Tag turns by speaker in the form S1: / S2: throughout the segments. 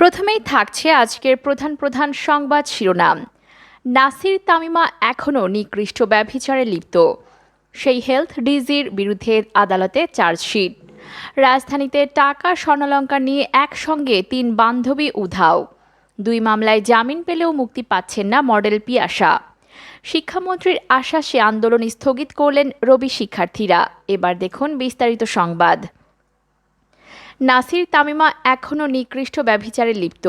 S1: প্রথমেই থাকছে আজকের প্রধান প্রধান সংবাদ শিরোনাম। নাসির তামিমা এখনও নিকৃষ্ট ব্যভিচারে লিপ্ত। সেই হেলথ ডিজির বিরুদ্ধে আদালতে চার্জশিট। রাজধানীতে টাকা স্বর্ণালঙ্কার নিয়ে একসঙ্গে তিন বান্ধবী উধাও। দুই মামলায় জামিন পেলেও মুক্তি পাচ্ছেন না মডেল পিয়াসা। শিক্ষামন্ত্রীর আশ্বাসে আন্দোলন স্থগিত করলেন রবি শিক্ষার্থীরা। এবার দেখুন বিস্তারিত সংবাদ। নাসির তামিমা এখনও নিকৃষ্ট ব্যভিচারে লিপ্ত।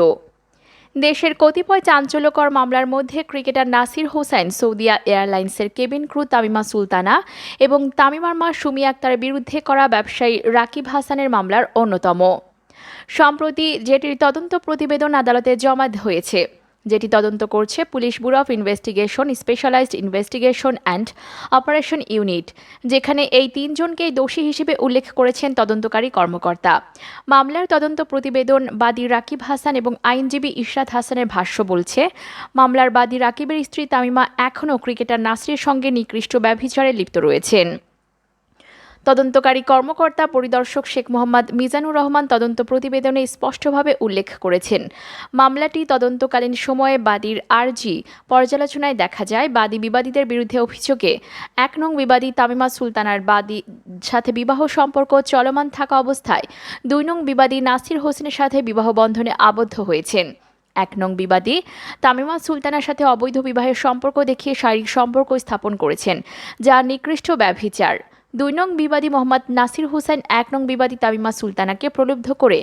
S1: দেশের কতিপয় চাঞ্চল্যকর মামলার মধ্যে ক্রিকেটার নাসির হোসেন সৌদিয়া এয়ারলাইন্সের কেবিন ক্রু তামিমা সুলতানা এবং তামিমার মা সুমি আক্তারের বিরুদ্ধে করা ব্যবসায়ী রাকিব হাসানের মামলার অন্যতম। সম্প্রতি যেটির তদন্ত প্রতিবেদন আদালতে জমা হয়েছে। যেটি তদন্ত করছে police bureau of investigation, specialized investigation and operation unit, যেখানে এই তিনজনকেই দোষী হিসেবে উল্লেখ করেছেন তদন্তকারী কর্মকর্তা। মামলার তদন্ত প্রতিবেদন বাদী রাকিব হাসান এবং আইনজীবী ইশরাত হাসানের ভাষ্য বলছে, মামলার বাদী রাকিবের স্ত্রী তামিমা এখনও ক্রিকেটার নাসরির সঙ্গে নিকৃষ্ট ব্যভিচারে লিপ্ত রয়েছেন। তদন্তকারী কর্মকর্তা পরিদর্শক শেখ মোহাম্মদ মিজানুর রহমান তদন্ত প্রতিবেদনে স্পষ্টভাবে উল্লেখ করেছেন। মামলাটি তদন্তকালীন সময়ে বাদীর আরজি পর্যালোচনায় দেখা যায়, বাদী বিবাদীদের বিরুদ্ধে অভিযোগে এক নং বিবাদী তামিমা সুলতানার বাদী সাথে বিবাহ সম্পর্ক চলমান থাকা অবস্থায়, দুই নং বিবাদী নাসির হোসেনের সাথে বিবাহ বন্ধনে আবদ্ধ হয়েছেন। এক নং বিবাদী তামিমা সুলতানার সাথে অবৈধ বিবাহের সম্পর্ক দেখিয়ে শারীরিক সম্পর্ক স্থাপন করেছেন, যা নিকৃষ্ট ব্যভিচার। দুই নং বিবাদী মোহাম্মদ নাসির হোসেন, এক নং বিবাদী তামিমা সুলতানাকে প্রলুব্ধ করে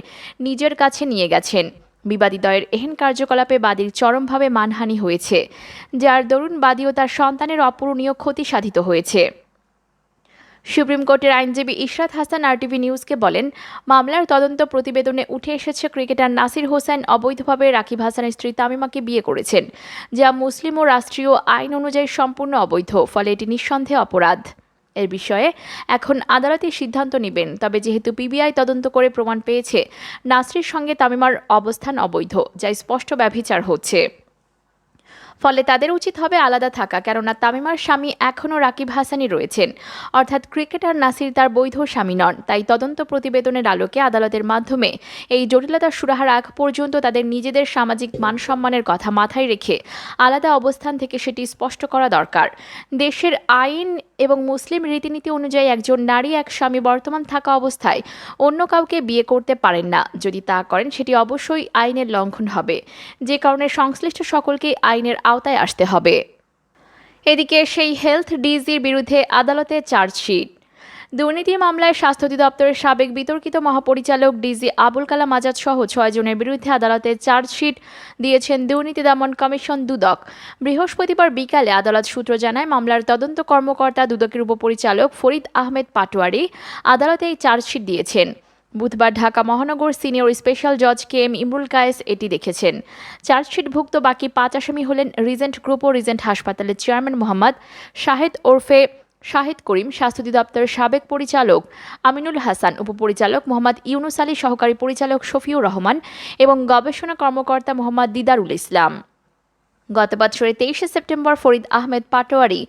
S1: নিজের কাছে নিয়ে গেছেন। বিবাদী দয়ের এহেন কার্যকলাপে বাদীর চরমভাবে মানহানি হয়েছে, যার দরুন বাদী ও তার সন্তানের অপূরণীয় ক্ষতি সাধিত হয়েছে। সুপ্রিম কোর্টের আইনজীবী ইশরাত হাসান আরটিভি নিউজকে বলেন, মামলার তদন্ত প্রতিবেদনে উঠে এসেছে ক্রিকেটার নাসির হোসেন অবৈধভাবে রাকিব হাসানের স্ত্রী তামিমাকে বিয়ে করেছেন, যা মুসলিম ও রাষ্ট্রীয় আইন অনুযায়ী সম্পূর্ণ অবৈধ, ফলে এটি নিঃসন্দেহে অপরাধ। এর বিষয়ে। এখন আদালতে সিদ্ধান্ত নেবেন, তবে যেহেতু পিবিআই তদন্ত করে প্রমাণ পেয়েছে, নাসরির সঙ্গে তামিমার অবস্থান অবৈধ, যা স্পষ্ট ব্যভিচার হচ্ছে। ফলে তাদের উচিত হবে আলাদা থাকা, কেননা তামিমার স্বামী এখনও রাকিব হাসানই রয়েছেন। অর্থাৎ ক্রিকেটার নাসির তার বৈধ স্বামী নন, তাই তদন্ত প্রতিবেদনের আলোকে আদালতের মাধ্যমে এই জটিলতার সুরাহার আগ পর্যন্ত তাদের নিজেদের সামাজিক মান সম্মানের কথা মাথায় রেখে আলাদা অবস্থান থেকে সেটি স্পষ্ট করা দরকার। দেশের আইন এবং মুসলিম রীতিনীতি অনুযায়ী একজন নারী এক স্বামী বর্তমান থাকা অবস্থায় অন্য কাউকে বিয়ে করতে পারেন না। যদি তা করেন, সেটি অবশ্যই আইনের লঙ্ঘন হবে। যে কারণে সংশ্লিষ্ট সকলকেই আইনের আওতায় আসতে হবে। এদিকে সেই হেলথ ডিজির বিরুদ্ধে আদালতে চার্জশিট। দুর্নীতি মামলায় স্বাস্থ্য অধিদপ্তরের সাবেক বিতর্কিত মহাপরিচালক ডিজি আবুল কালাম আজাদ সহ ছয় জনের বিরুদ্ধে আদালতে চার্জশিট দিয়েছেন দুর্নীতি দমন কমিশন দুদক। বৃহস্পতিবার বিকালে আদালত সূত্র জানায়, মামলার তদন্ত কর্মকর্তা দুদকের উপপরিচালক ফরিদ আহমেদ পাটোয়ারি আদালতে এই চার্জশিট দিয়েছেন। বুধবার ঢাকা মহানগর সিনিয়র স্পেশাল জজ কে এম ইমরুল কায়েস এটি দেখেছেন। চার্জশিটভুক্ত বাকি পাঁচ আসামি হলেন রিজেন্ট গ্রুপ ও রিজেন্ট হাসপাতালের চেয়ারম্যান মোহাম্মদ শাহেদ ওরফে শাহিদ করিম, স্বাস্থ্য অধিদপ্তরের সাবেক পরিচালক আমিনুল হাসান, উপপরিচালক মোহাম্মদ ইউনুস আলী, সহকারী পরিচালক শফিউর রহমান এবং গবেষণা কর্মকর্তা মোহাম্মদ দিদারুল ইসলাম। গত বছরের তেইশে সেপ্টেম্বর ফরিদ আহমেদ পাটোয়ারি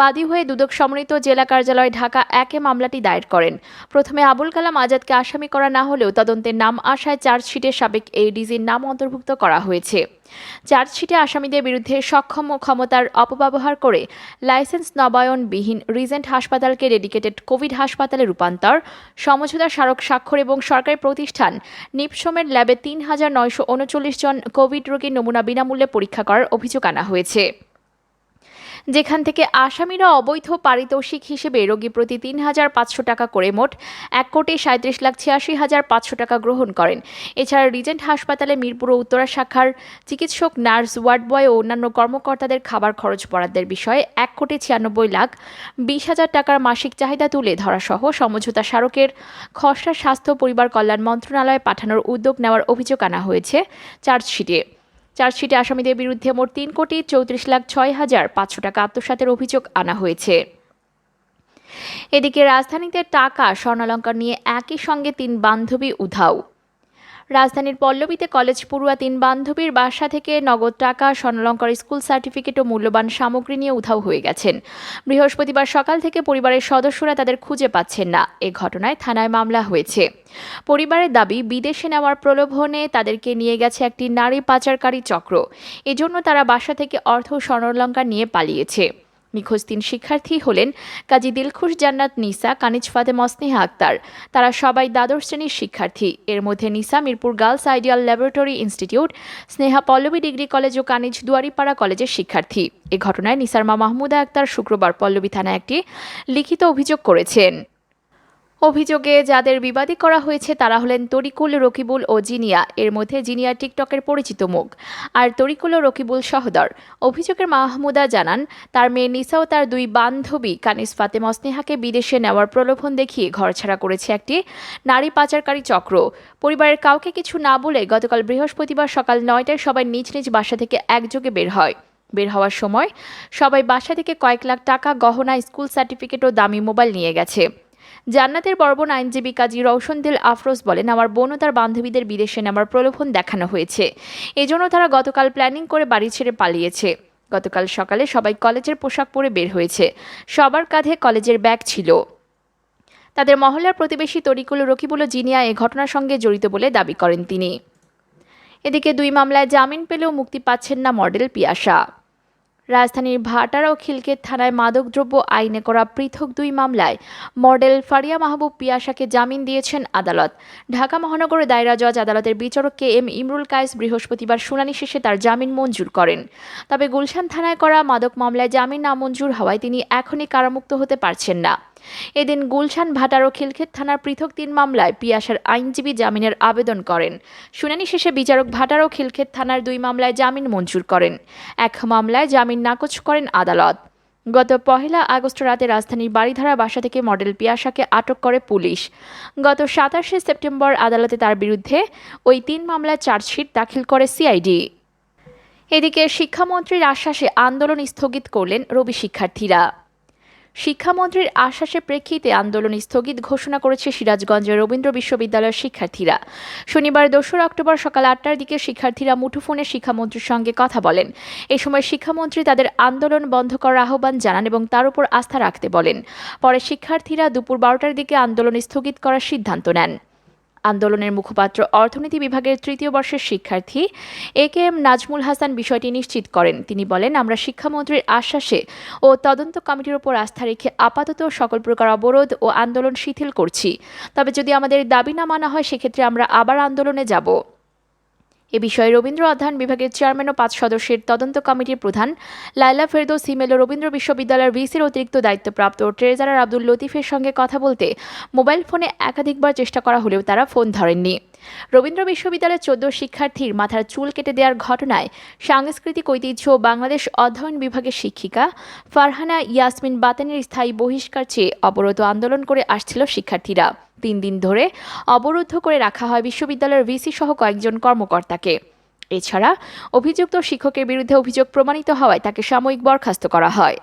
S1: বাদী হয়ে দুদক সমন্বিত জেলা কার্যালয় ঢাকা একে মামলাটি দায়ের করেন। প্রথমে আবুল কালাম আজাদকে আসামি করা না হলেও তদন্তের নাম আসায় চার্জশিটে সাবেক এডিজির নাম অন্তর্ভুক্ত করা হয়েছে। চার্জশিটে আসামিদের বিরুদ্ধে সক্ষম ও ক্ষমতার অপব্যবহার করে লাইসেন্স নবায়নবিহীন রিজেন্ট হাসপাতালকে ডেডিকেটেড কোভিড হাসপাতালে রূপান্তর সমঝোতা স্মারক স্বাক্ষর এবং সরকারি প্রতিষ্ঠান নিপসমের ল্যাবে তিন হাজার নয়শো উনচল্লিশ জন কোভিড রোগীর নমুনা বিনামূল্যে পরীক্ষা করার অভিযোগ আনা হয়েছে। যেখান থেকে আসামিরা অবৈধ পারিতোষিক হিসেবে রোগী প্রতি তিন হাজার পাঁচশো টাকা করে মোট এক কোটি সাঁত্রিশ লাখ ছিয়াশি হাজার পাঁচশো টাকা গ্রহণ করেন। এছাড়া রিজেন্ট হাসপাতালে মিরপুর উত্তরা শাখার চিকিৎসক, নার্স, ওয়ার্ড বয় ও অন্যান্য কর্মকর্তাদের খাবার খরচ বরাদ্দের বিষয়ে এক কোটি ছিয়ানব্বই লাখ বিশ হাজার টাকার মাসিক চাহিদা তুলে ধরাসহ সমঝোতা স্মারকের খসড়া স্বাস্থ্য পরিবার কল্যাণ মন্ত্রণালয়ে পাঠানোর উদ্যোগ নেওয়ার অভিযোগ আনা হয়েছে চার্জশিটে। চার্জশিটে আসামিদের বিরুদ্ধে মোট তিন কোটি চৌত্রিশ লাখ ছয় হাজার পাঁচশো টাকা আত্মসাতের অভিযোগ আনা হয়েছে। এদিকে রাজধানীতে টাকা, স্বর্ণালঙ্কার নিয়ে একই সঙ্গে তিন বান্ধবী উধাও। রাজধানীর পল্লবীতে কলেজ পড়ুয়া তিন বান্ধবীর বাসা থেকে নগদ টাকা, স্বর্ণলঙ্কার স্কুল সার্টিফিকেট ও মূল্যবান সামগ্রী নিয়ে উধাও হয়ে গেছেন। বৃহস্পতিবার সকাল থেকে পরিবারের সদস্যরা তাদের খুঁজে পাচ্ছেন না। এ ঘটনায় থানায় মামলা হয়েছে। পরিবারের দাবি, বিদেশে নেওয়ার প্রলোভনে তাদেরকে নিয়ে গেছে একটি নারী পাচারকারী চক্র। এজন্য তারা বাসা থেকে অর্থ স্বর্ণলঙ্কা নিয়ে পালিয়েছে। নিখোঁজ তিন শিক্ষার্থী হলেন কাজী দিলখুশ জান্নাত, নিসা, কানিজ ফাতে মসনেহা আক্তার। তারা সবাই দ্বাদশ শ্রেণির শিক্ষার্থী। এর মধ্যে Nisa Mirpur girls ideal laboratory institute, Sneha Pallabi degree college ও কানিজ দুয়ারিপাড়া কলেজের শিক্ষার্থী। এ ঘটনায় নিসার মা মাহমুদা আক্তার শুক্রবার পল্লবী থানায় একটি লিখিত অভিযোগ করেছেন। অভিযোগে যাদের বিবাদী করা হয়েছে, তারা হলেন তরিকুল, রকিবুল ও জিনিয়া। এর মধ্যে জিনিয়া টিকটকের পরিচিত মুখ। আর তরিকুল ও রকিবুল সহদর। অভিযোগের মাহমুদা জানান, তার মেয়ে নিসা ও তার দুই বান্ধবী কানিস ফাতেমা স্নেহাকে বিদেশে নেওয়ার প্রলোভন দেখিয়ে ঘরছাড়া করেছে একটি নারী পাচারকারী চক্র। পরিবারের কাউকে কিছু না বলে গতকাল বৃহস্পতিবার সকাল নয়টায় সবাই নিজ নিজ বাসা থেকে একযোগে বের হয়। বের হওয়ার সময় সবাই বাসা থেকে কয়েক লাখ টাকা গহনা, স্কুল সার্টিফিকেট ও দামি মোবাইল নিয়ে গেছে। জান্নাতের বর্বন আইনজীবী কাজী রৌশনদিল আফরোজ বলেন, আমার বোন ও তার বান্ধবীদের বিদেশে নেওয়ার প্রলোভন দেখানো হয়েছে। এজন্য তারা গতকাল প্ল্যানিং করে বাড়ি ছেড়ে পালিয়েছে। গতকাল সকালে সবাই কলেজের পোশাক পরে বের হয়েছে। সবার কাঁধে কলেজের ব্যাগ ছিল। তাদের মহল্লার প্রতিবেশী তরিকুল রকিবুল জিনিয়া এ ঘটনার সঙ্গে জড়িত বলে দাবি করেন তিনি। এদিকে দুই মামলায় জামিন পেলেও মুক্তি পাচ্ছেন না মডেল পিয়াসা। রাজধানীর ভাটার ও খিলকেত থানায় মাদকদ্রব্য আইনে করা পৃথক দুই মামলায় মডেল ফারিয়া মাহবুব পিয়াসাকে জামিন দিয়েছেন আদালত। ঢাকা মহানগর দায়রা জজ আদালতের বিচারক কে এম ইমরুল কায়েস বৃহস্পতিবার শুনানি শেষে তার জামিন মঞ্জুর করেন। তবে গুলশান থানায় করা মাদক মামলায় জামিন নামঞ্জুর হওয়ায় তিনি এখনই কারামুক্ত হতে পারছেন না। এদিন গুলশান ভাটার ও খিলক্ষেত থানার পৃথক তিন মামলায় পিয়াসার আইনজীবী জামিনের আবেদন করেন। শুনানি শেষে বিচারক ভাটার ও খিলক্ষেত থানার দুই মামলায় জামিন মঞ্জুর করেন। এক মামলায় জামিন নাকচ করেন আদালত। গত পহেলা আগস্ট রাতে রাজধানীর বাড়িধারা বাসা থেকে মডেল পিয়াসাকে আটক করে পুলিশ। গত সাতাশে সেপ্টেম্বর আদালতে তার বিরুদ্ধে ওই তিন মামলায় চার্জশিট দাখিল করে সিআইডি। এদিকে শিক্ষামন্ত্রীর আশ্বাসে আন্দোলন স্থগিত করলেন রবি শিক্ষার্থীরা। শিক্ষামন্ত্রীর আশ্বাসের প্রেক্ষিতে আন্দোলন স্থগিত ঘোষণা করেছে সিরাজগঞ্জের রবীন্দ্র বিশ্ববিদ্যালয়ের শিক্ষার্থীরা। শনিবার দোসরা অক্টোবর সকাল আটটার দিকে শিক্ষার্থীরা মুঠোফোনে শিক্ষামন্ত্রীর সঙ্গে কথা বলেন। এ সময় শিক্ষামন্ত্রী তাদের আন্দোলন বন্ধ করার আহ্বান জানান এবং তার উপর আস্থা রাখতে বলেন। পরে শিক্ষার্থীরা দুপুর বারোটার দিকে আন্দোলন স্থগিত করার সিদ্ধান্ত নেন। আন্দোলনের মুখপাত্র অর্থনীতি বিভাগের তৃতীয় বর্ষের শিক্ষার্থী A K M Nazmul Hasan বিষয়টি নিশ্চিত করেন। তিনি বলেন, আমরা শিক্ষামন্ত্রীর আশ্বাসে ও তদন্ত কমিটির ওপর আস্থা রেখে আপাতত সকল প্রকার অবরোধ ও আন্দোলন শিথিল করছি। তবে যদি আমাদের দাবি না মানা হয়, সেক্ষেত্রে আমরা আবার আন্দোলনে যাব। এ বিষয়ে রবীন্দ্র অধ্যয়ন বিভাগের চেয়ারম্যান ও পাঁচ সদস্যের তদন্ত কমিটির প্রধান লাইলা ফেরদো সিমেলো রবীন্দ্র বিশ্ববিদ্যালয়ের ভিসির অতিরিক্ত দায়িত্বপ্রাপ্ত ট্রেজারার আব্দুল লতিফের সঙ্গে কথা বলতে মোবাইল ফোনে একাধিকবার চেষ্টা করা হলেও তারা ফোন ধরেননি। রবীন্দ্র বিশ্ববিদ্যালয়ের চোদ্দ শিক্ষার্থীর মাথার চুল কেটে দেওয়ার ঘটনায় সাংস্কৃতিক ঐতিহ্য, বাংলাদেশ অধ্যয়ন বিভাগের শিক্ষিকা ফারহানা ইয়াসমিন বাতানের স্থায়ী বহিষ্কার চেয়ে অবরোধ আন্দোলন করে আসছিল শিক্ষার্থীরা। তিন দিন ধরে অবরুদ্ধ করে রাখা হয় বিশ্ববিদ্যালয়ের ভিসি সহ কয়েকজন কর্মকর্তাকে। এছাড়া অভিযুক্ত শিক্ষকের বিরুদ্ধে অভিযোগ প্রমাণিত হওয়ায় তাকে সাময়িক বরখাস্ত করা হয়।